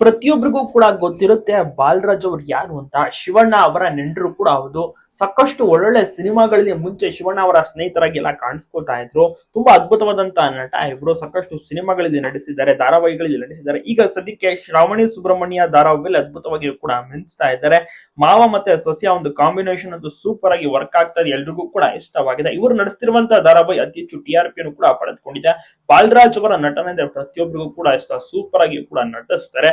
ಪ್ರತಿಯೊಬ್ಬರಿಗೂ ಕೂಡ ಗೊತ್ತಿರುತ್ತೆ ಬಾಲರಾಜ್ ಅವ್ರು ಯಾರು ಅಂತ. ಶಿವಣ್ಣ ಅವರ ನೆಂಟರು ಕೂಡ ಹೌದು. ಸಾಕಷ್ಟು ಒಳ್ಳೊಳ್ಳೆ ಸಿನಿಮಾಗಳಲ್ಲಿ ಮುಂಚೆ ಶಿವಣ್ಣ ಅವರ ಸ್ನೇಹಿತರಾಗೆಲ್ಲ ಕಾಣಿಸ್ಕೊತಾ ಇದ್ರು. ತುಂಬಾ ಅದ್ಭುತವಾದಂತಹ ನಟ ಇಬ್ರು ಸಾಕಷ್ಟು ಸಿನಿಮಾಗಳಲ್ಲಿ ನಟಿಸಿದ್ದಾರೆ, ಧಾರಾವಾಹಿಗಳಲ್ಲಿ ನಟಿಸಿದ್ದಾರೆ. ಈಗ ಸದ್ಯಕ್ಕೆ ಶ್ರಾವಣಿ ಸುಬ್ರಹ್ಮಣ್ಯ ಧಾರಾವಾಹಿಯಲ್ಲಿ ಅದ್ಭುತವಾಗಿ ಕೂಡ ಮಿಂಚ್ತಾ ಇದ್ದಾರೆ. ಮಾವ ಮತ್ತೆ ಸಸ್ಯ ಒಂದು ಕಾಂಬಿನೇಷನ್ ಅಂತೂ ಸೂಪರ್ ಆಗಿ ವರ್ಕ್ ಆಗ್ತಾ ಇದೆ. ಎಲ್ರಿಗೂ ಕೂಡ ಇಷ್ಟವಾಗಿದೆ. ಇವರು ನಡೆಸ್ತಿರುವಂತಹ ಧಾರಾವಾಹಿ ಅತಿ ಹೆಚ್ಚು ಟಿ ಆರ್ ಕೂಡ ಪಡೆದುಕೊಂಡಿದೆ. ಬಾಲರಾಜ್ ಅವರ ನಟನೆ ಅಂದ್ರೆ ಪ್ರತಿಯೊಬ್ಬರಿಗೂ ಕೂಡ ಇಷ್ಟ. ಸೂಪರ್ ಆಗಿ ಕೂಡ ನಟಿಸ್ತಾರೆ.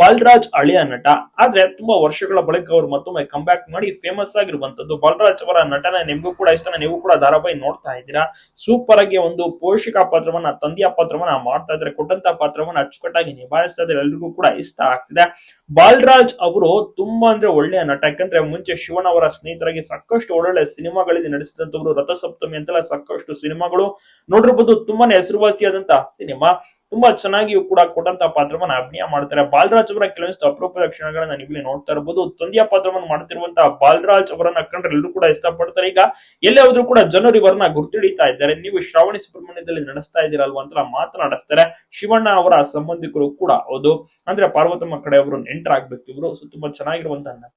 ಬಾಲರಾಜ್ ಅಳಿಯ ನಟ. ಆದ್ರೆ ತುಂಬಾ ವರ್ಷಗಳ ಬಳಿಕ ಅವರು ಮತ್ತೊಮ್ಮೆ ಬ್ಯಾಕ್ ಮಾಡಿ ಫೇಮಸ್ ಆಗಿರುವಂತದ್ದು ಬಾಲರಾಜ್ ಅವರ ನಟನೆ ನಿಮಗೂ ಕೂಡ ಇಷ್ಟನ ನೀವು ಕೂಡ ಧಾರಾವಾಹಿ ನೋಡ್ತಾ ಇದ್ದೀರಾ. ಸೂಪರ್ ಆಗಿ ಒಂದು ಪೋಷಕ ಪಾತ್ರವನ್ನ, ತಂದೆಯ ಪಾತ್ರವನ್ನ ಮಾಡ್ತಾ ಇದ್ರೆ ಕೊಟ್ಟಂತ ಪಾತ್ರವನ್ನ ಅಚ್ಚುಕಟ್ಟಾಗಿ ನಿಭಾಯಿಸ್ತಾ ಇದ್ರೆ ಎಲ್ರಿಗೂ ಕೂಡ ಇಷ್ಟ ಆಗ್ತಿದೆ. ಬಾಲ್ರಾಜ್ ಅವರು ತುಂಬಾ ಅಂದ್ರೆ ಒಳ್ಳೆಯ ನಟ. ಯಾಕಂದ್ರೆ ಮುಂಚೆ ಶಿವನ್ ಅವರ ಸ್ನೇಹಿತರಾಗಿ ಸಾಕಷ್ಟು ಒಳ್ಳೊಳ್ಳೆ ಸಿನಿಮಾಗಳಲ್ಲಿ ನಡೆಸಿದಂತವರು ರಥಸಪ್ತಮಿ ಅಂತೆಲ್ಲ ಸಾಕಷ್ಟು ಸಿನಿಮಾಗಳು ನೋಡಿರ್ಬೋದು. ತುಂಬಾನೇ ಹೆಸರುವಾಸಿಯಾದಂತಹ ಸಿನಿಮಾ. ತುಂಬಾ ಚೆನ್ನಾಗಿಯೂ ಕೂಡ ಕೊಟ್ಟಂತ ಪಾತ್ರವನ್ನ ಅಭಿನಯ ಮಾಡ್ತಾರೆ. ಬಾಲರಾಜ್ ಅವರ ಕೆಲವೊಂದಿಷ್ಟು ಅಪರೂಪದ ಕ್ಷಣಗಳನ್ನ ನೀವಿಲ್ಲಿ ನೋಡ್ತಾ ಇರಬಹುದು ತೊಂದಿಯ ಪಾತ್ರವನ್ನು ಮಾಡ್ತಿರುವಂತಹ ಬಾಲರಾಜ್ ಅವರನ್ನ ಕಂಡ್ರೆ ಎಲ್ಲರೂ ಕೂಡ ಇಷ್ಟಪಡ್ತಾರೆ. ಈಗ ಎಲ್ಲೇ ಹೋದ್ರು ಕೂಡ ಜನರು ಇವರನ್ನ ಗುರ್ತಿಡಿತಾ ಇದ್ದಾರೆ. ನೀವು ಶ್ರಾವಣಿ ಸುಬ್ರಹ್ಮಣ್ಯದಲ್ಲಿ ನಡೆಸ್ತಾ ಇದ್ದೀರಲ್ವಾ ಅಂತ ಮಾತನಾಡಿಸ್ತಾರೆ. ಶಿವಣ್ಣ ಅವರ ಸಂಬಂಧಿಕರು ಕೂಡ ಹೌದು. ಅಂದ್ರೆ ಪಾರ್ವತಮ್ಮ ಕಡೆ ಅವರು ನೆಂಟರಾಗ್ಬೇಕು ಇವರು. ತುಂಬಾ ಚೆನ್ನಾಗಿರುವಂತಹ